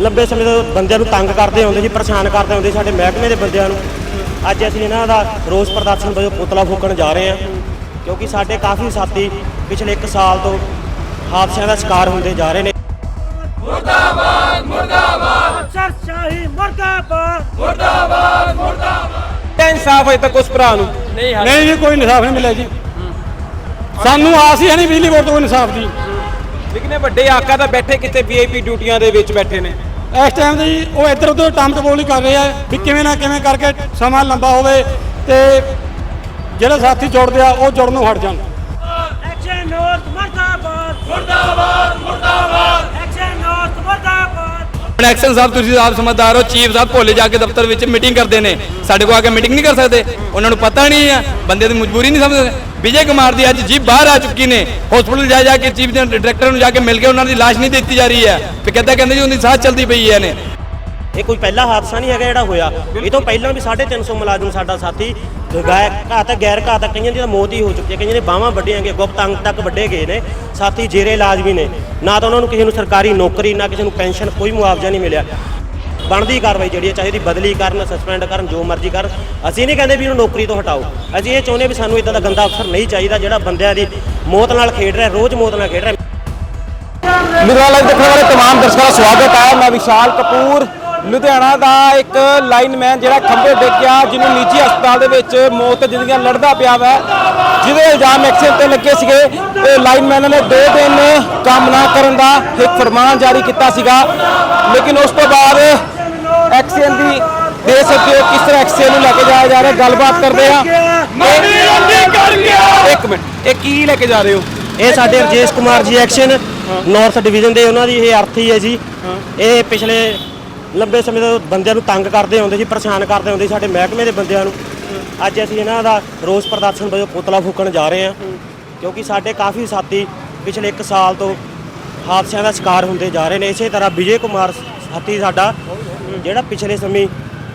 ਲੰਬੇ ਸਮੇਂ ਤੋਂ ਬੰਦਿਆਂ ਨੂੰ ਤੰਗ ਕਰਦੇ ਹੁੰਦੇ ਸੀ ਪਰੇਸ਼ਾਨ ਕਰਦੇ ਹੁੰਦੇ ਸੀ ਸਾਡੇ ਮਹਿਕਮੇ ਦੇ ਬੰਦਿਆਂ ਨੂੰ। ਅੱਜ ਅਸੀਂ ਇਹਨਾਂ ਦਾ ਰੋਸ ਪ੍ਰਦਰਸ਼ਨ ਵਜੋਂ ਪੁਤਲਾ ਫੂਕਣ ਜਾ ਰਹੇ ਹਾਂ ਕਿਉਂਕਿ ਸਾਡੇ ਕਾਫੀ ਸਾਥੀ ਪਿਛਲੇ 1 ਸਾਲ ਤੋਂ ਹਾਦਸਿਆਂ ਦਾ ਸ਼ਿਕਾਰ ਹੁੰਦੇ ਜਾ ਰਹੇ ਨੇ। ਅਫਸਰਸ਼ਾਹੀ ਮੁਰਦਾਬਾਦ। ਇਨਸਾਫ ਅਜੇ ਤੱਕ ਉਸ ਭਰਾ ਨੂੰ? ਨਹੀਂ ਜੀ ਕੋਈ ਇਨਸਾਫ ਨਹੀਂ ਮਿਲਿਆ ਜੀ। ਸਾਨੂੰ ਆਸ ਹੀ ਹੈ ਨਹੀਂ ਬਿਜਲੀ ਬੋਰਡ ਤੋਂ ਇਨਸਾਫ ਦੀ। ਲੇਕਿਨ ਇਹ ਵੱਡੇ ਆਕਾ ਤਾਂ ਬੈਠੇ ਕਿਤੇ ਵੀਆਈਪੀ ਡਿਊਟੀਆਂ ਦੇ ਵਿੱਚ ਬੈਠੇ ਨੇ। ਇਸ ਟਾਈਮ ਜੀ ਉਹ ਇੱਧਰ ਉੱਧਰ ਟੰਮ ਟਪੋਲੀ ਕਰ ਰਹੇ ਆ ਵੀ ਕਿਵੇਂ ਨਾ ਕਿਵੇਂ ਕਰਕੇ ਸਮਾਂ ਲੰਬਾ ਹੋਵੇ ਤੇ ਜਿਹੜੇ ਸਾਥੀ ਜੁੜਦੇ ਆ ਉਹ ਜੁੜਨ ਨੂੰ ਹਟ ਜਾਣ। ਐਕਸ਼ਨ ਨਾਰਥ ਮੁਰਦਾਬਾਦ। ਮੁਰਦਾਬਾਦ ਮੁਰਦਾਬਾਦ। ਮੁਰਦਾਬਾਦ ਸਾਹਿਬ ਤੁਸੀਂ ਆਪ ਸਮਝਦਾਰ ਹੋ ਚੀਫ ਸਾਹਿਬ ਭੋਲੇ ਜਾ ਕੇ ਦਫ਼ਤਰ ਵਿੱਚ ਮੀਟਿੰਗ ਕਰਦੇ ਨੇ। ਸਾਡੇ ਕੋਲ ਆ ਕੇ ਮੀਟਿੰਗ ਨਹੀਂ ਕਰ ਸਕਦੇ। ਉਹਨਾਂ ਨੂੰ ਪਤਾ ਨਹੀਂ ਹੈ, ਬੰਦੇ ਦੀ ਮਜਬੂਰੀ ਨਹੀਂ ਸਮਝਦੇ। ਵਿਜੇ ਕੁਮਾਰ ਦੀ ਅੱਜ ਜੀ ਬਾਹਰ ਆ ਚੁੱਕੀ ਨੇ। ਹਸਪੀਟਲ ਜਾ ਜਾ ਕੇ ਚੀਫ ਡਾਇਰੈਕਟਰ ਨੂੰ ਜਾ ਕੇ ਮਿਲ ਕੇ ਉਹਨਾਂ ਦੀ ਲਾਸ਼ ਨਹੀਂ ਦਿੱਤੀ ਜਾ ਰਹੀ ਹੈ। ਤੇ ਕਹਿੰਦਾ ਕਹਿੰਦੇ ਜੀ, ਉਹਦੀ ਸਾਹ ਚਲਦੀ ਪਈ ਹੈ ਨੇ ਇਹ ਕੋਈ ਪਹਿਲਾ ਹਾਦਸਾ ਨਹੀਂ ਹੈਗਾ ਜਿਹੜਾ ਹੋਇਆ। ਇਹ ਤੋਂ ਪਹਿਲਾਂ ਵੀ 350 ਮੁਲਾਜ਼ਮ ਸਾਡਾ ਸਾਥੀ ਗਾਇਕ ਘਾਤਕ ਗੈਰ ਘਾਤਕ ਕਈਆਂ ਦੀ ਤਾਂ ਮੌਤ ਹੀ ਹੋ ਚੁੱਕੀ ਹੈ ਕਈਆਂ ਦੇ ਬਾਹਾਂ ਵੱਡੀਆਂ ਗਏ ਗੁਪਤ ਅੰਗ ਤੱਕ ਵੱਡੇ ਗਏ ਨੇ ਸਾਥੀ ਜੇਰੇ ਇਲਾਜ ਵੀ ਨੇ ਨਾ ਤਾਂ ਉਹਨਾਂ ਨੂੰ ਕਿਸੇ ਨੂੰ ਸਰਕਾਰੀ ਨੌਕਰੀ ਨਾ ਕਿਸੇ ਨੂੰ ਪੈਨਸ਼ਨ ਕੋਈ ਮੁਆਵਜ਼ਾ ਨਹੀਂ ਮਿਲਿਆ ਬਣਦੀ ਕਾਰਵਾਈ ਜਿਹੜੀ ਹੈ ਚਾਹੇ ਉਹਦੀ ਬਦਲੀ ਕਰਨ ਸਸਪੈਂਡ ਕਰਨ ਜੋ ਮਰਜ਼ੀ ਕਰਨ ਅਸੀਂ ਨਹੀਂ ਕਹਿੰਦੇ ਵੀ ਉਹਨੂੰ ਨੌਕਰੀ ਤੋਂ ਹਟਾਓ ਅਸੀਂ ਇਹ ਚਾਹੁੰਦੇ ਵੀ ਸਾਨੂੰ ਇਦਾਂ ਦਾ ਗੰਦਾ ਅਫਸਰ ਨਹੀਂ ਚਾਹੀਦਾ ਜਿਹੜਾ ਬੰਦਿਆਂ ਦੀ ਮੌਤ ਨਾਲ ਖੇਡ ਰਿਹਾ ਰੋਜ਼ ਮੌਤ ਨਾਲ ਖੇਡ ਰਿਹਾ ਲੁਧਿਆਣਾ ਲਾਈਵ ਦੇਖਣ ਵਾਲੇ तमाम ਦਰਸ਼ਕਾਂ ਦਾ ਸਵਾਗਤ ਹੈ ਮੈਂ ਵਿਸ਼ਾਲ ਕਪੂਰ ਲੁਧਿਆਣਾ ਦਾ ਇੱਕ ਲਾਈਨਮੈਨ ਜਿਹੜਾ ਖੰਭੇ ਡਿੱਗ ਗਿਆ ਜਿਹਨੂੰ ਨਿੱਜੀ ਹਸਪਤਾਲ ਦੇ ਵਿੱਚ ਮੌਤ ਜ਼ਿੰਦਗੀਆਂ ਲੜਦਾ ਪਿਆ ਵਾ। ਜਿਹਦੇ ਇਲਜ਼ਾਮ ਐਕਸੀਡੈਂਟ ਤੇ ਲੱਗੇ ਸੀਗੇ। ਤੇ ਲਾਈਨਮੈਨ ਨੇ ਦੋ ਦਿਨ ਕੰਮ ਨਾ ਕਰਨ ਦਾ ਇੱਕ ਫਰਮਾਨ ਜਾਰੀ ਕੀਤਾ ਸੀਗਾ। ਲੇਕਿਨ ਉਸ ਤੋਂ ਬਾਅਦ ਐਕਸੀਡੈਂਟ ਦੀ ਦੇ ਸਕਦੇ ਹੋ ਕਿਸ ਤਰ੍ਹਾਂ ਐਕਸੀਡੈਂਟ ਨੂੰ ਲੈ ਕੇ ਜਾਇਆ ਜਾ ਰਿਹਾ। ਗੱਲਬਾਤ ਕਰਦੇ ਆ ਇੱਕ ਮਿੰਟ ਇਹ ਕੀ ਲੈ ਕੇ ਜਾ ਰਹੇ ਹੋ? ਇਹ ਸਾਡੇ Rajesh Kumar ji action north division ਦੇ ਉਹਨਾਂ ਦੀ ਇਹ ਅਰਥੀ ਹੈ ਜੀ। ਇਹ ਪਿਛਲੇ ਲੰਬੇ ਸਮੇਂ ਤੋਂ ਬੰਦਿਆਂ ਨੂੰ ਤੰਗ ਕਰਦੇ ਹੁੰਦੇ ਸੀ, ਪਰੇਸ਼ਾਨ ਕਰਦੇ ਹੁੰਦੇ ਸੀ ਸਾਡੇ ਮਹਿਕਮੇ ਦੇ ਬੰਦਿਆਂ ਨੂੰ। ਅੱਜ ਅਸੀਂ ਇਹਨਾਂ ਦਾ ਰੋਸ ਪ੍ਰਦਰਸ਼ਨ ਵਜੋਂ ਪੁਤਲਾ ਫੂਕਣ ਜਾ ਰਹੇ ਹਾਂ, ਕਿਉਂਕਿ ਸਾਡੇ ਕਾਫੀ ਸਾਥੀ ਪਿਛਲੇ 1 ਸਾਲ ਤੋਂ ਹਾਦਸਿਆਂ ਦਾ ਸ਼ਿਕਾਰ ਹੁੰਦੇ ਜਾ ਰਹੇ ਨੇ। ਇਸੇ ਤਰ੍ਹਾਂ ਵਿਜੇ ਕੁਮਾਰ ਸਾਥੀ ਸਾਡਾ, ਜਿਹੜਾ ਪਿਛਲੇ ਸਮੇਂ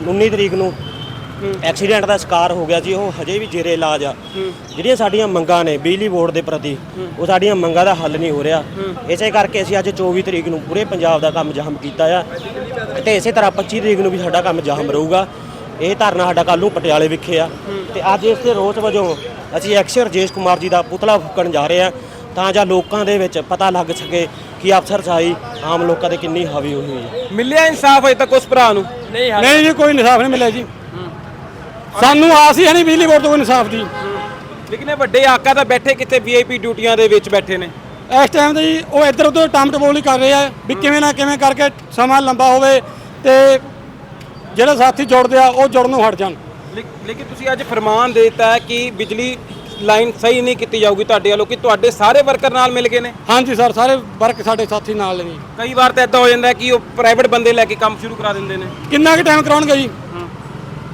19 ਤਰੀਕ ਨੂੰ ਐਕਸੀਡੈਂਟ ਦਾ ਸ਼ਿਕਾਰ ਹੋ ਗਿਆ ਜੀ ਉਹ ਹਜੇ ਵੀ ਜੇਰੇ ਇਲਾਜ ਆ। ਜਿਹੜੀਆਂ ਸਾਡੀਆਂ ਮੰਗਾਂ ਨੇ ਬਿਜਲੀ ਬੋਰਡ ਦੇ ਪ੍ਰਤੀ, ਉਹ ਸਾਡੀਆਂ ਮੰਗਾਂ ਦਾ ਹੱਲ ਨਹੀਂ ਹੋ ਰਿਹਾ। ਇਸੇ ਕਰਕੇ ਅਸੀਂ ਅੱਜ 24 ਤਰੀਕ ਨੂੰ ਪੂਰੇ ਪੰਜਾਬ ਦਾ ਕੰਮ ਜਾਮ ਕੀਤਾ ਆ। ਤੇ ਇਸੇ ਤਰ੍ਹਾਂ 25 ਤਰੀਕ ਨੂੰ ਵੀ ਸਾਡਾ ਕੰਮ ਜਾਮ ਰਹੂਗਾ। ਇਹ ਧਰਨਾ ਸਾਡਾ ਕੱਲ ਨੂੰ ਪਟਿਆਲੇ ਵਿਖੇ ਆ। ਤੇ ਅੱਜ ਇਸ ਦੇ ਰੋਸ ਵਜੋਂ ਅਸੀਂ ਐਕਸਰ ਰਜੇਸ਼ ਕੁਮਾਰ ਜੀ ਦਾ ਪੁਤਲਾ ਫੂਕਣ ਜਾ ਰਹੇ ਆ। ਤਾਂ ਜਾਂ ਲੋਕਾਂ ਦੇ ਵਿੱਚ ਪਤਾ ਲੱਗ ਸਕੇ ਕਿ ਅਫਸਰਸ਼ਾਹੀ ਆਮ ਲੋਕਾਂ ਦੇ ਕਿੰਨੀ ਹਾਵੀ ਹੋਈ ਹੈ। ਮਿਲਿਆ ਇਨਸਾਫ ਅਜੇ ਤੱਕ ਉਸ ਭਰਾ ਨੂੰ? ਨਹੀਂ ਜੀ ਕੋਈ ਇਨਸਾਫ ਨਹੀਂ ਮਿਲਿਆ ਜੀ। ਸਾਨੂੰ ਆਸ ਹੀ ਹੈ ਨਹੀਂ ਬਿਜਲੀ ਬੋਰਡ ਤੋਂ ਇਨਸਾਫ ਦੀ। ਲੇਕਿਨ ਇਹ ਵੱਡੇ ਆਕਾ ਤਾਂ ਬੈਠੇ ਕਿਤੇ ਵੀਆਈਪੀ ਡਿਊਟੀਆਂ ਦੇ ਵਿੱਚ ਬੈਠੇ ਨੇ। ਇਸ ਟਾਈਮ ਤੇ ਜੀ ਉਹ ਇੱਧਰ ਉੱਧਰ ਟੰਮ ਟਪੋਲੀ ਕਰ ਰਹੇ ਆ ਵੀ ਕਿਵੇਂ ਨਾ ਕਿਵੇਂ ਕਰਕੇ ਸਮਾਂ ਲੰਬਾ ਹੋਵੇ ਤੇ ਜਿਹੜੇ ਸਾਥੀ ਜੁੜਦੇ ਆ ਉਹ ਜੁੜਨ ਹਟ ਜਾਣ। ਲੇਕਿਨ ਤੁਸੀਂ ਅੱਜ ਫਰਮਾਨ ਦੇ ਦਿੱਤਾ ਹੈ ਕਿ ਬਿਜਲੀ ਲਾਈਨ ਸਹੀ ਨਹੀਂ ਕੀਤੀ ਜਾਊਗੀ ਤੁਹਾਡੇ ਵੱਲੋਂ ਕਿ ਤੁਹਾਡੇ ਸਾਰੇ ਵਰਕਰ ਨਾਲ ਮਿਲ ਗਏ ਨੇ? ਹਾਂਜੀ ਸਰ ਸਾਰੇ ਵਰਕ ਸਾਡੇ ਸਾਥੀ ਨਾਲ ਨੇ ਕਈ ਵਾਰ ਤਾਂ ਇਦਾਂ ਹੋ ਜਾਂਦਾ ਕਿ ਉਹ ਪ੍ਰਾਈਵੇਟ ਬੰਦੇ ਲੈ ਕੇ ਕੰਮ ਸ਼ੁਰੂ ਕਰਾ ਦਿੰਦੇ ਨੇ। ਕਿੰਨਾ ਕੁ ਟਾਈਮ ਕਰਾਉਣਗੇ ਜੀ?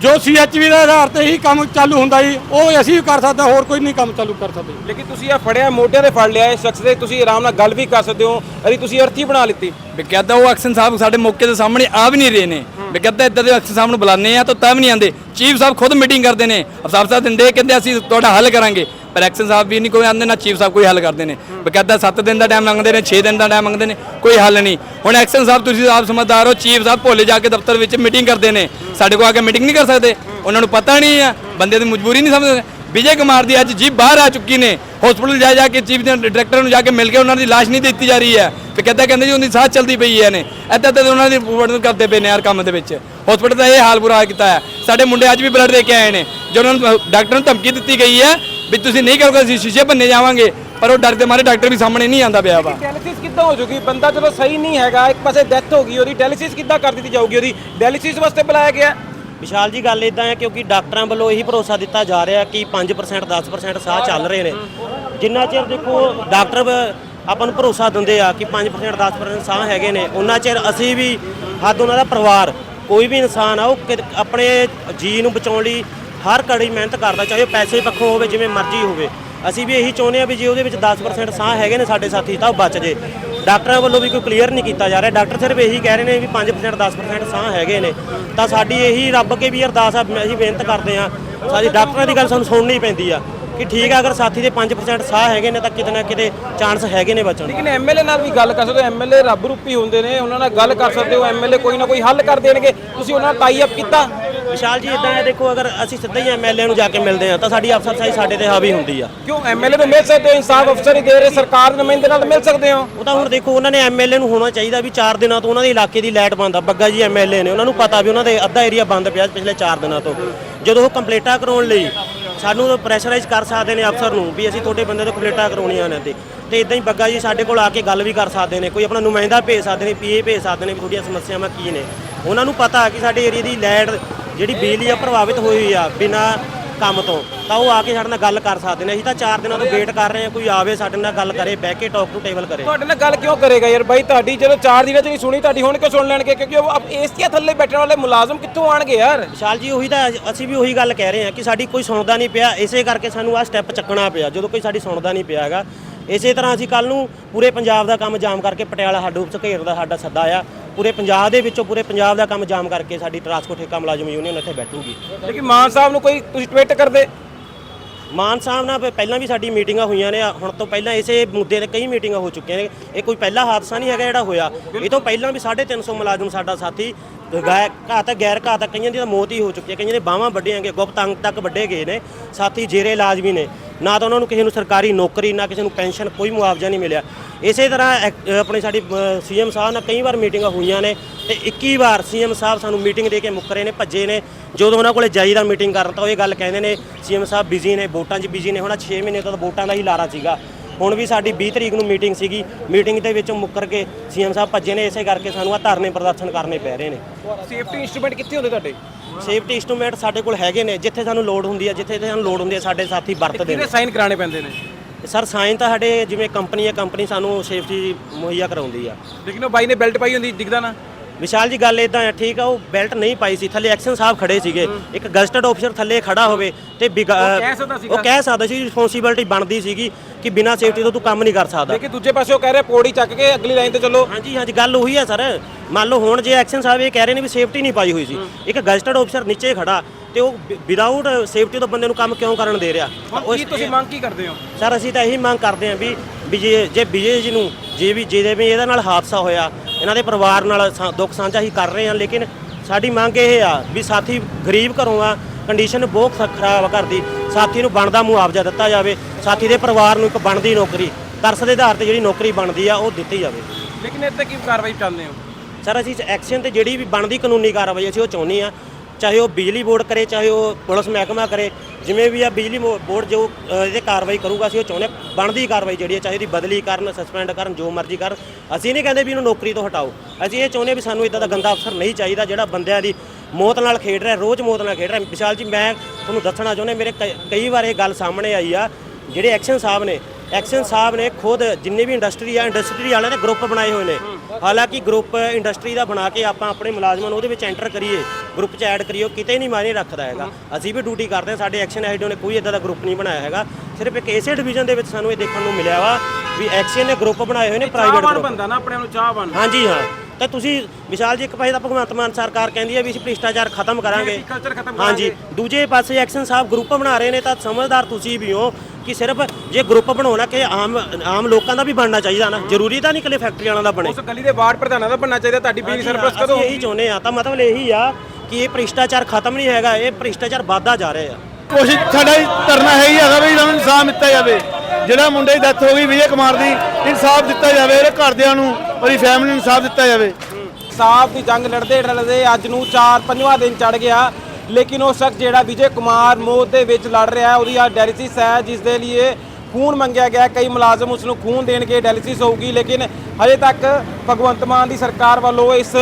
ਜੋ ਸੀਐਚਵੀ ਦੇ ਆਧਾਰ ਤੇ ਹੀ ਕੰਮ ਚਾਲੂ ਹੁੰਦਾ ਜੀ ਉਹ ਅਸੀਂ ਵੀ ਕਰ ਸਕਦੇ ਹੋਰ ਕੋਈ ਨਹੀਂ ਕੰਮ ਚਾਲੂ ਕਰ ਸਕਦੇ। ਲੇਕਿਨ ਤੁਸੀਂ ਇਹ ਫੜਿਆ ਮੋਢਿਆਂ ਤੇ ਫੜ ਲਿਆ ਇਸ ਸ਼ਖਸ ਦੇ ਤੁਸੀਂ ਆਰਾਮ ਨਾਲ ਗੱਲ ਵੀ ਕਰ ਸਕਦੇ ਹੋ ਅਰੀ ਤੁਸੀਂ ਅਰਥੀ ਬਣਾ ਲਿੱਤੀ। ਵੀ ਕਹਿੰਦਾ ਉਹ ਐਕਸ਼ਨ ਸਾਹਿਬ ਸਾਡੇ ਮੌਕੇ ਦੇ ਸਾਹਮਣੇ ਆ ਵੀ ਨਹੀਂ ਰਹੇ ਨੇ। ਵੀ ਕਹਿੰਦਾ ਇੱਦਾਂ ਦੇ ਐਕਸ਼ਨ ਸਾਹਿਬ ਨੂੰ ਬੁਲਾਉਂਦੇ ਆ ਤਾਂ ਤਾਂ ਵੀ ਨਹੀਂ ਆਉਂਦੇ। ਚੀਫ ਸਾਹਿਬ ਖੁਦ ਮੀਟਿੰਗ ਕਰਦੇ ਨੇ। ਅਫਸਰ ਸਾਹਿਬ ਦਿੰਦੇ ਕਹਿੰਦੇ ਅਸੀਂ ਤੁਹਾਡਾ ਹੱਲ ਕਰਾਂਗੇ। ਪਰ ਐਕਸ਼ਨ ਸਾਹਿਬ ਵੀ ਨਹੀਂ, ਕੋਈ ਆਉਂਦੇ ਨਾ ਚੀਫ ਸਾਹਿਬ ਕੋਈ ਹੱਲ ਕਰਦੇ ਨੇ। ਵੀ ਕਹਿੰਦਾ 7 ਦਿਨ ਦਾ ਟਾਈਮ ਮੰਗਦੇ ਨੇ 6 ਦਿਨ ਦਾ ਟਾਈਮ ਮੰਗਦੇ ਨੇ, ਕੋਈ ਹੱਲ ਨਹੀਂ। ਹੁਣ ਐਕਸ਼ਨ ਸਾਹਿਬ, ਤੁਸੀਂ ਆਪ ਸਮਝਦਾਰ ਹੋ, ਚੀਫ ਸਾਹਿਬ ਭੋਲੇ ਜਾ ਕੇ ਦਫ਼ਤਰ ਵਿੱਚ ਮੀਟਿੰਗ ਕਰਦੇ ਨੇ। ਸਾਡੇ ਕੋਲ ਆ ਕੇ ਮੀਟਿੰਗ ਨਹੀਂ ਕਰ ਸਕਦੇ। ਉਹਨਾਂ ਨੂੰ ਪਤਾ ਨਹੀਂ ਹੈ ਬੰਦੇ ਦੀ ਮਜਬੂਰੀ ਨਹੀਂ ਸਮਝਦੇ। ਵਿਜੇ ਕੁਮਾਰ ਦੀ ਅੱਜ ਜੀ ਬਾਹਰ ਆ ਚੁੱਕੀ ਨੇ। ਹਸਪੀਟਲ ਜਾ ਜਾ ਕੇ ਚੀਫ ਡਾਇਰੈਕਟਰ ਨੂੰ ਜਾ ਕੇ ਮਿਲ ਕੇ ਉਹਨਾਂ ਦੀ ਲਾਸ਼ ਨਹੀਂ ਦਿੱਤੀ ਜਾ ਰਹੀ ਹੈ। ਤੇ ਕਹਿੰਦਾ ਕਹਿੰਦੇ ਜੀ, ਉਹਦੀ ਸਾਹ ਚਲਦੀ ਪਈ ਹੈ ਨੇ। ਏਦਾਂ ਤੇ ਉਹਨਾਂ ਦੀ ਵਰਡਨ ਕਰਦੇ ਪਏ ਨੇ ਯਾਰ ਕੰਮ ਦੇ ਵਿੱਚ। ਹਸਪੀਟਲ ਦਾ ਇਹ ਹਾਲ ਬੁਰਾ ਕੀਤਾ ਹੈ। ਸਾਡੇ ਮੁੰਡੇ ਅੱਜ ਵੀ ਬਲੱਡ ਦੇ ਕੇ ਆਏ ਨੇ। ਜੋ ਉਹਨਾਂ ਨੂੰ ਡਾਕਟਰ ਨੂੰ ਧਮਕੀ ਦਿੱਤੀ ਗਈ ਹੈ ਵੀ ਤੁਸੀਂ ਨਹੀਂ ਕਰੋਗੇ ਅਸੀਂ ਸ਼ੀਸ਼ੇ ਭੰਨੇ ਜਾਵਾਂਗੇ ਪਰ ਉਹ ਡਰ ਦੇ ਮਾਰੇ ਡਾਕਟਰ ਵੀ ਸਾਹਮਣੇ ਨਹੀਂ ਆਂਦਾ ਪਿਆ ਵਾ। ਡਾਇਲਿਸਿਸ ਕਿੱਦਾਂ ਹੋ ਜੂਗੀ? ਬੰਦਾ ਚਲੋ ਸਹੀ ਨਹੀਂ ਹੈਗਾ ਇੱਕ ਪਾਸੇ ਡੈਥ ਹੋ ਗਈ ਉਹਦੀ ਡਾਇਲਿਸਿਸ ਕਿੱਦਾਂ ਕਰ ਦਿੱਤੀ ਜਾਊਗੀ ਉਹਦੀ? ਡਾਇਲਿਸਿਸ ਵਾਸਤੇ ਬੁਲਾਇਆ ਗਿਆ। ਵਿਸ਼ਾਲ ਜੀ ਗੱਲ ਇਦਾਂ ਹੈ ਕਿਉਂਕਿ ਡਾਕਟਰਾਂ ਵੱਲੋਂ ਇਹੀ ਭਰੋਸਾ ਦਿੱਤਾ ਜਾ ਰਿਹਾ ਕਿ 5% 10% ਸਾਹ ਚੱਲ ਰਹੇ ਨੇ। ਜਿੰਨਾ ਚਿਰ ਦੇਖੋ ਡਾਕਟਰ ਆਪਾਂ ਨੂੰ ਭਰੋਸਾ ਦਿੰਦੇ ਆ ਕਿ 5% 10% ਸਾਹ ਹੈਗੇ ਨੇ ਉਹਨਾਂ ਚਿਰ ਅਸੀਂ ਵੀ ਹੱਦ ਉਹਨਾਂ ਦਾ ਪਰਿਵਾਰ ਕੋਈ ਵੀ ਇਨਸਾਨ ਆ ਉਹ ਆਪਣੇ ਜੀ ਨੂੰ ਬਚਾਉਣ ਲਈ ਹਰ ਕੜੀ ਮਿਹਨਤ ਕਰਦਾ, ਚਾਹੇ ਉਹ ਪੈਸੇ ਪੱਖੋਂ ਹੋਵੇ, ਜਿਵੇਂ ਮਰਜ਼ੀ ਹੋਵੇ। ਅਸੀਂ ਵੀ ਇਹੀ ਚਾਹੁੰਦੇ ਆ ਵੀ ਜੇ ਉਹਦੇ ਵਿੱਚ 10% ਸਾਹ ਹੈਗੇ ਨੇ ਸਾਡੇ ਸਾਥੀ, ਤਾਂ ਉਹ ਬਚ ਜੇ। ਡਾਕਟਰਾਂ ਵੱਲੋਂ ਵੀ ਕੋਈ ਕਲੀਅਰ ਨਹੀਂ ਕੀਤਾ ਜਾ ਰਿਹਾ। ਡਾਕਟਰ ਸਿਰਫ ਇਹੀ ਕਹਿ ਰਹੇ ਨੇ ਵੀ 5% 10% ਸਾਹ ਹੈਗੇ ਨੇ। ਤਾਂ ਸਾਡੀ ਇਹੀ ਰੱਬ ਅੱਗੇ ਵੀ ਅਰਦਾਸ ਆ, ਅਸੀਂ ਮਿਹਨਤ ਕਰਦੇ ਆ ਸਾਡੀ ਡਾਕਟਰਾਂ ਦੀ ਗੱਲ ਸਾਨੂੰ ਸੁਣਨੀ ਪੈਂਦੀ ਆ ਕਿ ਠੀਕ ਆ, ਅਗਰ ਸਾਥੀ ਦੇ 5% ਸਾਹ ਹੈਗੇ ਨੇ, ਤਾਂ ਕਿਤੇ ਨਾ ਕਿਤੇ ਚਾਂਸ ਹੈਗੇ ਨੇ ਬਚਣ ਦੇ ਲੇਕਿਨ ਐਮਐਲਏ ਨਾਲ ਵੀ ਗੱਲ ਕਰ ਸਕਦੇ ਹੋ। ਐਮਐਲਏ ਰੱਬ ਰੂਪੀ ਹੁੰਦੇ ਨੇ, ਉਹਨਾਂ ਨਾਲ ਗੱਲ ਕਰ ਸਕਦੇ ਹੋ। ਐਮਐਲਏ ਕੋਈ ਨਾ ਕੋਈ ਹੱਲ ਕਰ ਦੇਣਗੇ। ਤੁਸੀਂ ਉਹਨਾਂ ਨਾਲ ਟਾਈ ਅਪ ਕੀਤਾ। ਵਿਸ਼ਾਲ ਜੀ ਇਦਾਂ ਹੈ ਦੇਖੋ ਅਗਰ ਅਸੀਂ ਸਿੱਧਾ ਹੀ ਐਮਐਲਏ ਨੂੰ ਜਾ ਕੇ ਮਿਲਦੇ ਆ ਤਾਂ ਸਾਡੀ ਅਫਸਰਸ਼ਾਹੀ ਸਾਡੇ ਤੇ ਹਾਵੀ ਹੁੰਦੀ ਆ। ਕਿਉਂ ਐਮਐਲਏ ਨੂੰ ਮਿਲ ਸਕਦੇ ਹੋ ਇਨਸਾਫ ਅਫਸਰ ਹੀ ਦੇ ਰਹੇ ਸਰਕਾਰ ਦੇ ਨੁਮਾਇੰਦੇ ਨਾਲ ਮਿਲ ਸਕਦੇ ਹੋ। ਉਹ ਤਾਂ ਹੁਣ ਦੇਖੋ ਉਹਨਾਂ ਨੇ ਐਮਐਲਏ ਨੂੰ ਹੋਣਾ ਚਾਹੀਦਾ ਵੀ 4 ਦਿਨਾਂ ਤੋਂ ਉਹਨਾਂ ਦੇ ਇਲਾਕੇ ਦੀ ਲਾਈਟ ਬੰਦ ਆ ਬੱਗਾ ਜੀ ਐਮਐਲਏ ਨੇ ਉਹਨਾਂ ਨੂੰ ਪਤਾ ਵੀ ਉਹਨਾਂ ਦੇ ਅੱਧਾ ਏਰੀਆ ਬੰਦ ਪਿਆ ਪਿਛਲੇ 4 ਦਿਨਾਂ ਤੋਂ। ਜਦੋਂ ਉਹ ਕੰਪਲੀਟਾਂ ਕਰਾਉਣ ਲਈ ਸਾਨੂੰ ਪ੍ਰੈਸ਼ਰਾਈਜ਼ ਕਰ ਸਕਦੇ ਨੇ ਅਫਸਰ ਨੂੰ ਵੀ ਅਸੀਂ ਤੁਹਾਡੇ ਬੰਦੇ ਤੋਂ ਕੰਪਲੀਟਾਂ ਕਰਾਉਣੀਆਂ ਨੇ ਤੇ ਤੇ ਇਦਾਂ ਹੀ ਬੱਗਾ ਜੀ ਸਾਡੇ ਕੋਲ ਆ ਕੇ ਗੱਲ ਵੀ ਕਰ ਸਕਦੇ ਨੇ ਕੋਈ ਆਪਣਾ ਨੁਮਾਇੰਦਾ ਭੇਜ ਸਕਦੇ ਨੇ ਪੀਏ ਭੇਜ ਸਕਦੇ ਨੇ ਵੀ ਤੁਹਾਡੀਆਂ ਸਮੱਸਿਆਵਾਂ ਕੀ ਨੇ। ਉਹਨਾਂ ਨੂੰ ਪਤਾ ਕਿ ਸਾਡੇ ਏਰੀਆ ਦੀ ਲਾਈਟ ਜਿਹੜੀ ਬਿਜਲੀ ਆ ਪ੍ਰਭਾਵਿਤ ਹੋਈ ਹੋਈ ਆ ਬਿਨਾਂ ਕੰਮ ਤੋਂ। ਤਾਂ ਉਹ ਆ ਕੇ ਸਾਡੇ ਨਾਲ ਗੱਲ ਕਰ ਸਕਦੇ ਨੇ। ਅਸੀਂ ਤਾਂ 4 ਦਿਨਾਂ ਤੋਂ ਵੇਟ ਕਰ ਰਹੇ ਹਾਂ। ਕੋਈ ਆਵੇ ਸਾਡੇ ਨਾਲ ਗੱਲ ਕਰੇ ਬਹਿ ਕੇ ਟਾਕ ਟੂ ਟੇਬਲ ਕਰੇ। ਤੁਹਾਡੇ ਨਾਲ ਗੱਲ ਕਿਉਂ ਕਰੇਗਾ ਯਾਰ? ਬਾਈ ਤੁਹਾਡੀ ਜਦੋਂ 4 ਦਿਨਾਂ ਚ ਨਹੀਂ ਸੁਣੀ ਤੁਹਾਡੀ ਹੁਣ ਕਿਉਂ ਸੁਣ ਲੈਣਗੇ? ਕਿਉਂਕਿ ਉਹ ਏਸੀਆ ਥੱਲੇ ਬੈਠਣ ਵਾਲੇ ਮੁਲਾਜ਼ਮ ਕਿੱਥੋਂ ਆਣਗੇ ਯਾਰ? ਵਿਸ਼ਾਲ ਜੀ ਉਹੀ ਤਾਂ ਅਸੀਂ ਵੀ ਉਹੀ ਗੱਲ ਕਹਿ ਰਹੇ ਹਾਂ ਕਿ ਸਾਡੀ ਕੋਈ ਸੁਣਦਾ ਨਹੀਂ ਪਿਆ। ਇਸੇ ਕਰਕੇ ਸਾਨੂੰ ਆਹ ਸਟੈਪ ਚੱਕਣਾ ਪਿਆ। ਜਦੋਂ ਕੋਈ ਸਾਡੀ ਸੁਣਦਾ ਨਹੀਂ ਪਿਆ ਹੈਗਾ। ਇਸੇ ਤਰ੍ਹਾਂ ਅਸੀਂ ਕੱਲ ਨੂੰ ਪੂਰੇ ਪੰਜਾਬ ਦਾ ਕੰਮ ਜਾਮ ਕਰਕੇ ਪਟਿਆਲਾ ਹੱਡ ਉੱਚ ਘੇਰ ਦਾ ਸਾਡਾ ਸੱਦਾ ਆ। ਪੂਰੇ ਪੰਜਾਬ ਦੇ ਵਿੱਚੋਂ ਪੂਰੇ ਪੰਜਾਬ ਦਾ ਕੰਮ ਜਾਮ ਕਰਕੇ ਸਾਡੀ ਟਰਾਂਸਪੋਰਟ ਠੇਕਾ ਮੁਲਾਜ਼ਮ ਯੂਨੀਅਨ ਇੱਥੇ ਬੈਠੂਗੀ। ਲੇਕਿਨ ਮਾਨ ਸਾਹਿਬ ਨੂੰ ਕੋਈ ਤੁਸੀਂ ਟਵਿੱਟ ਕਰਦੇ? ਮਾਨ ਸਾਹਿਬ ਨਾਲ ਪਹਿਲਾਂ ਵੀ ਸਾਡੀ ਮੀਟਿੰਗਾਂ ਹੋਈਆਂ ਨੇ ਹੁਣ ਤੋਂ ਪਹਿਲਾਂ ਇਸੇ ਮੁੱਦੇ ਤੇ ਕਈ ਮੀਟਿੰਗਾਂ ਹੋ ਚੁੱਕੀਆਂ ਨੇ। ਇਹ ਕੋਈ ਪਹਿਲਾ ਹਾਦਸਾ ਨਹੀਂ ਹੈਗਾ ਜਿਹੜਾ ਹੋਇਆ। ਇਹ ਤੋਂ ਪਹਿਲਾਂ ਵੀ 350 ਮੁਲਾਜ਼ਮ ਸਾਡਾ ਸਾਥੀ ਗਾਇ ਘਾਤਕ ਗੈਰ ਘਾਤਕ ਕਈਆਂ ਦੀ ਤਾਂ ਮੌਤ ਹੀ ਹੋ ਚੁੱਕੀ ਹੈ ਕਈਆਂ ਦੇ ਬਾਹਾਂ ਵੱਢੀਆਂ ਗਏ ਗੁਪਤ ਅੰਗ ਤੱਕ ਵੱਢੇ ਗਏ ਨੇ। ਸਾਥੀ ਜੇਰੇ ਇਲਾਜ ਵੀ ਨੇ। ਨਾ ਤਾਂ ਉਹਨਾਂ ਨੂੰ ਕਿਸੇ ਨੂੰ ਸਰਕਾਰੀ ਨੌਕਰੀ ਨਾ ਕਿਸੇ ਨੂੰ ਪੈਨਸ਼ਨ ਕੋਈ ਮੁਆਵਜ਼ਾ ਨਹੀਂ ਮਿਲਿਆ। ਇਸੇ ਤਰ੍ਹਾਂ ਐਕ- ਅ, ਆਪਣੇ ਸਾਡੀ ਸੀਐਮ ਸਾਹਿਬ ਨਾਲ ਕਈ ਵਾਰ ਮੀਟਿੰਗਾਂ ਹੋਈਆਂ ਨੇ ਤੇ 21 ਵਾਰ ਸੀਐਮ ਸਾਹਿਬ ਸਾਨੂੰ ਮੀਟਿੰਗ ਦੇ ਕੇ ਮੁੱਕਰੇ ਨੇ ਭੱਜੇ ਨੇ। ਜਦੋਂ ਉਹਨਾਂ ਕੋਲੇ ਜਾਈਦਾ ਮੀਟਿੰਗ ਕਰਨ ਤਾਂ ਉਹ ਇਹ ਗੱਲ ਕਹਿੰਦੇ ਨੇ ਸੀਐਮ ਸਾਹਿਬ ਬਿਜ਼ੀ ਨੇ ਵੋਟਾਂ 'ਚ ਬਿਜ਼ੀ ਨੇ ਹੁਣ 6 ਮਹੀਨੇ ਤੋਂ ਤਾਂ ਵੋਟਾਂ ਦਾ ਹੀ ਲਾਰਾ ਸੀਗਾ। ਹੁਣ ਵੀ ਸਾਡੀ 20 ਤਰੀਕ ਨੂੰ ਮੀਟਿੰਗ ਸੀਗੀ ਮੀਟਿੰਗ ਦੇ ਵਿੱਚੋਂ ਮੁੱਕਰ ਕੇ ਸੀਐਮ ਸਾਹਿਬ ਭੱਜੇ ਨੇ ਇਸੇ ਕਰਕੇ ਸਾਨੂੰ ਆ ਧਰਨੇ ਪ੍ਰਦਰਸ਼ਨ ਕਰਨੇ ਪੈ ਰਹੇ ਨੇ। ਸੇਫਟੀ ਇੰਸਟਰੂਮੈਂਟ ਕਿੱਥੇ ਹੁੰਦੇ ਤੁਹਾਡੇ? ਸੇਫਟੀ ਇੰਸਟਰੂਮੈਂਟ ਸਾਡੇ ਕੋਲ ਹੈਗੇ ਨੇ ਜਿੱਥੇ ਸਾਨੂੰ ਲੋੜ ਹੁੰਦੀ ਹੈ ਜਿੱਥੇ ਸਾਨੂੰ ਲੋੜ ਹੁੰਦੀ ਹੈ ਸਾਡੇ ਸਾਥੀ ਵਰਤਦੇ ਨੇ। ਕਿਹਦੇ ਸਾਈਨ ਕਰਾਣੇ ਪੈਂਦੇ ਨੇ? ਸਰ ਸਾਈਨ ਤਾਂ ਸਾਡੇ ਜਿਵੇਂ ਕੰਪਨੀ ਹੈ ਕੰਪਨੀ ਸਾਨੂੰ ਸੇਫਟੀ ਮੁਹੱਈਆ ਕਰਾਉਂਦੀ ਆ। ਲੇਕਿਨ ਉਹ ਬਾਈ ਨੇ ਬੈਲਟ ਪਾਈ ਹੁੰਦੀ ਦਿਖਦਾ ਨਾ। ਵਿਸ਼ਾਲ ਜੀ ਗੱਲ ਇਦਾਂ ਹੈ ਠੀਕ ਆ ਉਹ ਬੈਲਟ ਨਹੀਂ ਪਾਈ ਸੀ। ਥੱਲੇ ਐਕਸ਼ਨ ਸਾਹਿਬ ਖੜੇ ਸੀਗੇ। ਇੱਕ ਗਜ਼ਟਡ ਆਫੀਸਰ ਥੱਲੇ ਖੜਾ ਹੋਵੇ ਤੇ ਬਿਗਾ- ਕਹਿ ਸਕਦਾ ਸੀਗਾ। ਉਹ ਕਹਿ ਸਕਦਾ ਸੀ ਰਿਸਪੌਂਸਿਬਿਲਟੀ ਬਣਦੀ ਸੀਗੀ ਕਿ ਬਿਨਾਂ ਸੇਫਟੀ ਤੋਂ ਤੂੰ ਕੰਮ ਨਹੀਂ ਕਰ ਸਕਦਾ। ਲੇਕਿਨ ਦੂਜੇ ਪਾਸੇ ਉਹ ਕਹਿ ਰਿਹਾ ਪੌੜੀ ਚੱਕ ਕੇ ਅਗਲੀ ਲਾਈਨ ਤੇ ਚੱਲੋ। ਹਾਂਜੀ ਹਾਂਜੀ ਗੱਲ ਉਹੀ ਹੈ ਸਰ। ਮੰਨ ਲਓ ਹੁਣ ਜੇ ਐਕਸ਼ਨ ਸਾਹਿਬ ਇਹ ਕਹਿ ਰਹੇ ਨੇ ਵੀ ਸੇਫਟੀ ਨਹੀਂ ਪਾਈ ਹੋਈ ਸੀ। ਇੱਕ ਗਜ਼ਟਡ ਆਫੀਸਰ ਨੀਚੇ ਖੜਾ ਤੇ ਉਹ ਵਿਦਆਊਟ ਸੇਫਟੀ ਤੋਂ ਬੰਦੇ ਨੂੰ ਕੰਮ ਕਿਉਂ ਕਰਨ ਦੇ ਰਿਹਾ? ਹੁਣ ਕੀ ਤੁਸੀਂ ਮੰਗ ਕੀ ਕਰਦੇ ਹੋ? ਸਰ ਅਸੀਂ ਤਾਂ ਇਹੀ ਮੰਗ ਕਰਦੇ ਹਾਂ ਵੀ ਵੀ ਜੇ ਜੇ ਵਿਜੇ ਜੀ ਨੂੰ ਜੇ ਵੀ ਜਿਹਦੇ ਵੀ ਇਹਦੇ ਨਾਲ ਹਾਦਸਾ ਹੋਇਆ ਇਹਨਾਂ ਦੇ ਪਰਿਵਾਰ ਨਾਲ ਸਾ- ਦੁੱਖ ਸਾਂਝਾ ਹੀ ਕਰ ਰਹੇ ਹਾਂ ਲੇਕਿਨ ਸਾਡੀ ਮੰਗ ਇਹ ਆ ਵੀ ਸਾਥੀ ਗਰੀਬ ਘਰੋਂ ਆ ਕੰਡੀਸ਼ਨ ਬਹੁਤ ਖ- ਖਰਾਬ ਆ ਘਰ ਦੀ ਸਾਥੀ ਨੂੰ ਬਣਦਾ ਮੁਆਵਜ਼ਾ ਦਿੱਤਾ ਜਾਵੇ ਸਾਥੀ ਦੇ ਪਰਿਵਾਰ ਨੂੰ ਇੱਕ ਬਣਦੀ ਨੌਕਰੀ ਤਰਸ ਦੇ ਆਧਾਰ ਤੇ ਜਿਹੜੀ ਨੌਕਰੀ ਬਣਦੀ ਆ ਉਹ ਦਿੱਤੀ ਜਾਵੇ। ਲੇਕਿਨ ਇੱਥੇ ਕੀ ਕਾਰਵਾਈ ਚਾਹੁੰਦੇ ਹੋ? ਸਰ ਅਸੀਂ ਐਕਸ਼ਨ ਤੇ ਜਿਹੜੀ ਵੀ ਬਣਦੀ ਕਾਨੂੰਨੀ ਕਾਰਵਾਈ ਅਸੀਂ ਉਹ ਚਾਹੁੰਦੇ ਆ ਚਾਹੇ ਉਹ ਬਿਜਲੀ ਬੋਰਡ ਕਰੇ, ਚਾਹੇ ਉਹ ਪੁਲਿਸ ਮਹਿਕਮਾ ਕਰੇ, ਜਿਵੇਂ ਵੀ ਆ ਬਿਜਲੀ ਮੋ- ਬੋਰਡ ਜੋ ਇਹਦੇ ਕਾਰਵਾਈ ਕਰੂਗਾ, ਅਸੀਂ ਉਹ ਚਾਹੁੰਦੇ ਹਾਂ ਬਣਦੀ ਕਾਰਵਾਈ ਜਿਹੜੀ ਹੈ ਚਾਹੇ ਉਹਦੀ ਬਦਲੀ ਕਰਨ ਸਸਪੈਂਡ ਕਰਨ, ਜੋ ਮਰਜ਼ੀ ਕਰਨ, ਅਸੀਂ ਨਹੀਂ ਕਹਿੰਦੇ ਵੀ ਇਹਨੂੰ ਨੌਕਰੀ ਤੋਂ ਹਟਾਓ। ਅਸੀਂ ਇਹ ਚਾਹੁੰਦੇ ਵੀ ਸਾਨੂੰ ਇਦਾਂ ਦਾ ਗੰਦਾ ਅਫਸਰ ਨਹੀਂ ਚਾਹੀਦਾ ਜਿਹੜਾ ਬੰਦਿਆਂ ਦੀ ਮੌਤ ਨਾਲ ਖੇਡ ਰਿਹਾ, ਰੋਜ਼ ਮੌਤ ਨਾਲ ਖੇਡ ਰਿਹਾ। ਵਿਸ਼ਾਲ ਜੀ, ਮੈਂ ਤੁਹਾਨੂੰ ਦੱਸਣਾ ਚਾਹੁੰਦਾ, ਮੇਰੇ ਕਈ- ਕਈ ਵਾਰ ਇਹ ਗੱਲ ਸਾਹਮਣੇ ਆਈ ਆ, ਜਿਹੜੇ ਐਕਸ਼ਨ ਸਾਹਿਬ ਨੇ ਐਕਸ਼ਨ ਸਾਹਿਬ ਨੇ ਖੁਦ ਜਿੰਨੇ ਵੀ ਇੰਡਸਟਰੀ ਆ ਇੰਡਸਟਰੀ ਵਾਲਿਆਂ ਨੇ ਗਰੁੱਪ ਬਣਾਏ ਹੋਏ ਨੇ। ਹਾਲਾਂਕਿ ਗਰੁੱਪ ਇੰਡਸਟਰੀ ਦਾ ਬਣਾ ਕੇ ਆਪਾਂ ਆਪਣੇ ਮੁਲਾਜ਼ਮਾਂ ਨੂੰ ਉਹਦੇ ਵਿੱਚ ਐਂਟਰ ਕਰੀਏ ਗਰੁੱਪ 'ਚ ਐਡ ਉਹ ਕਿਤੇ ਨਹੀਂ ਮਾਇਨੇ ਰੱਖਦਾ ਹੈਗਾ। ਅਸੀਂ ਵੀ ਡਿਊਟੀ ਕਰਦੇ ਹਾਂ ਸਾਡੇ ਐਕਸ਼ਨ ਐਡੀਓ ਨੇ ਕੋਈ ਇਦਾਂ ਦਾ ਗਰੁੱਪ ਨਹੀਂ ਬਣਾਇਆ ਹੈਗਾ। ਸਿਰਫ ਇੱਕ ਇਸੇ ਡਿਵੀਜ਼ਨ ਦੇ ਵਿੱਚ ਸਾਨੂੰ ਇਹ ਦੇਖਣ ਨੂੰ ਮਿਲਿਆ ਵਾ ਵੀ ਐਕਸ਼ਨ ਨੇ ਗਰੁੱਪ ਬਣਾਏ ਹੋਏ ਨੇ ਪ੍ਰਾਈਵੇਟ ਗਰੁੱਪ ਬੰਦਾ ਨਾ ਆਪਣੇ ਨੂੰ ਚਾਹਵਾਨ। ਹਾਂਜੀ ਹਾਂ। ਤਾਂ ਤੁਸੀਂ ਵਿਸ਼ਾਲ ਜੀ ਇੱਕ ਪਾਸੇ ਤਾਂ ਭਗਵੰਤ ਮਾਨ ਸਰਕਾਰ ਕਹਿੰਦੀ ਹੈ ਵੀ ਅਸੀਂ ਭ੍ਰਿਸ਼ਟਾਚਾਰ ਖਤਮ ਕਰਾਂਗੇ। ਹਾਂਜੀ। ਦੂਜੇ ਪਾਸੇ ਐਕਸ਼ਨ ਸਾਹਿਬ ਗਰੁੱਪ ਬਣਾ ਰਹੇ ਨੇ ਤਾਂ ਸਮਝਦਾਰ ਤੁਸੀਂ ਵੀ ਹੋ। ਕਿ ਸਿਰਫ ਜੇ ਗਰੁੱਪ ਬਣਾਉਣਾ ਕਿ ਆਮ ਆਮ ਲੋਕਾਂ ਦਾ ਵੀ ਬਣਨਾ ਚਾਹੀਦਾ ਨਾ ਜ਼ਰੂਰੀ ਤਾਂ ਨਹੀਂ ਇਕੱਲੇ ਫੈਕਟਰੀ ਵਾਲਿਆਂ ਦਾ ਬਣੇ। ਉਸ ਗਲੀ ਦੇ ਵਾਰਡ ਪ੍ਰਧਾਨਾਂ ਦਾ ਬਣਨਾ ਚਾਹੀਦਾ ਤੁਹਾਡੀ ਬਿਜਲੀ ਸਰਪਲਸ ਕਦੋਂ ਅਸੀਂ ਇਹੀ ਚਾਹੁੰਦੇ ਆ ਤਾਂ ਮਤਲਬ ਇਹੀ ਆ ਕਿ ਇਹ ਭ੍ਰਿਸ਼ਟਾਚਾਰ ਖਤਮ ਨਹੀਂ ਹੈਗਾ ਇਹ ਭ੍ਰਿਸ਼ਟਾਚਾਰ ਵੱਧਦਾ ਜਾ ਰਿਹਾ। ਆ ਕੋਸ਼ਿਸ਼ ਸਾਡਾ ਹੀ ਧਰਨਾ ਹੈ ਹੀ ਹੈਗਾ ਵੀ ਇਹਨਾਂ ਨੂੰ ਇਨਸਾਫ ਦਿੱਤਾ ਜਾਵੇ। ਜਿਹੜਾ ਮੁੰਡੇ ਦੀ ਡੈਥ ਹੋ ਗਈ ਵਿਜੇ ਕੁਮਾਰ ਦੀ ਇਨਸਾਫ ਦਿੱਤਾ ਜਾਵੇ ਉਹਦੇ ਘਰਦਿਆਂ ਨੂੰ ਉਹਦੀ ਫੈਮਿਲੀ ਨੂੰ ਇਨਸਾਫ ਦਿੱਤਾ ਜਾਵੇ। ਸਾਫ਼ ਦੀ ਜੰਗ ਲੜਦੇ ਲੜਦੇ ਅੱਜ ਨੂੰ 4 ਪੰਜਵਾਂ ਦਿਨ ਚੜ ਗਿਆ। ਲੇਕਿਨ ਉਹ ਸ਼ਖਸ ਜਿਹੜਾ ਵਿਜੇ ਕੁਮਾਰ ਮੌਤ ਦੇ ਵਿੱਚ ਲੜ ਰਿਹਾ ਹੈ, ਉਹਦੀ ਆ ਡਾਇਲਿਸਿਸ ਹੈ, ਜਿਸ ਦੇ ਲਈ ਖੂਨ ਮੰਗਿਆ ਗਿਆ ਕਈ ਮੁਲਾਜ਼ਮ ਉਸ ਨੂੰ ਖੂਨ ਦੇਣਗੇ ਡਾਇਲਿਸਿਸ ਹੋਊਗੀ, ਲੇਕਿਨ ਹਜੇ ਤੱਕ ਭਗਵੰਤ ਮਾਨ ਦੀ ਸਰਕਾਰ ਵੱਲੋਂ ਇਸ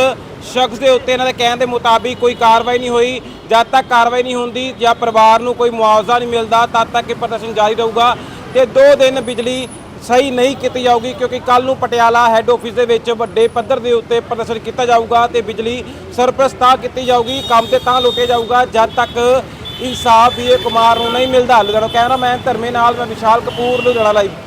ਸ਼ਖਸ ਦੇ ਉੱਤੇ ਇਹਨਾਂ ਦੇ ਕਹਿਣ ਦੇ ਮੁਤਾਬਿਕ ਕੋਈ ਕਾਰਵਾਈ ਨਹੀਂ ਹੋਈ। ਜਦ ਤੱਕ ਕਾਰਵਾਈ ਨਹੀਂ ਹੁੰਦੀ ਜਾਂ ਪਰਿਵਾਰ ਨੂੰ ਕੋਈ ਮੁਆਵਜ਼ਾ ਨਹੀਂ ਮਿਲਦਾ, ਤਦ ਤੱਕ ਇਹ ਪ੍ਰਦਰਸ਼ਨ ਜਾਰੀ ਰਹੂਗਾ ਤੇ 2 ਦਿਨ ਬਿਜਲੀ ਸਹੀ ਨਹੀਂ ਕੀਤੀ ਜਾਊਗੀ ਕਿਉਂਕਿ ਕੱਲ ਨੂੰ ਪਟਿਆਲਾ ਹੈੱਡ ਆਫਿਸ ਦੇ ਵਿੱਚ ਵੱਡੇ ਪੱਧਰ ਦੇ ਉੱਤੇ ਪ੍ਰਦਰਸ਼ਨ ਕੀਤਾ ਜਾਊਗਾ ਤੇ ਬਿਜਲੀ ਸਰਪਲਸ ਤਾਂ ਕੀਤੀ ਜਾਊਗੀ, ਕੰਮ ਤੇ ਤਾਂ ਲੁੱਟਿਆ ਜਾਊਗਾ, ਜਦ ਤੱਕ ਇਨਸਾਫ ਵੀ ਇਹ ਕੁਮਾਰ ਨੂੰ ਨਹੀਂ ਮਿਲਦਾ। ਲੁਧਿਆਣਾ ਕੈਮਰਾਮੈਨ ਧਰਮੇ ਨਾਲ ਮੈਂ ਵਿਸ਼ਾਲ ਕਪੂਰ, ਲੁਧਿਆਣਾ ਲਾਈਵ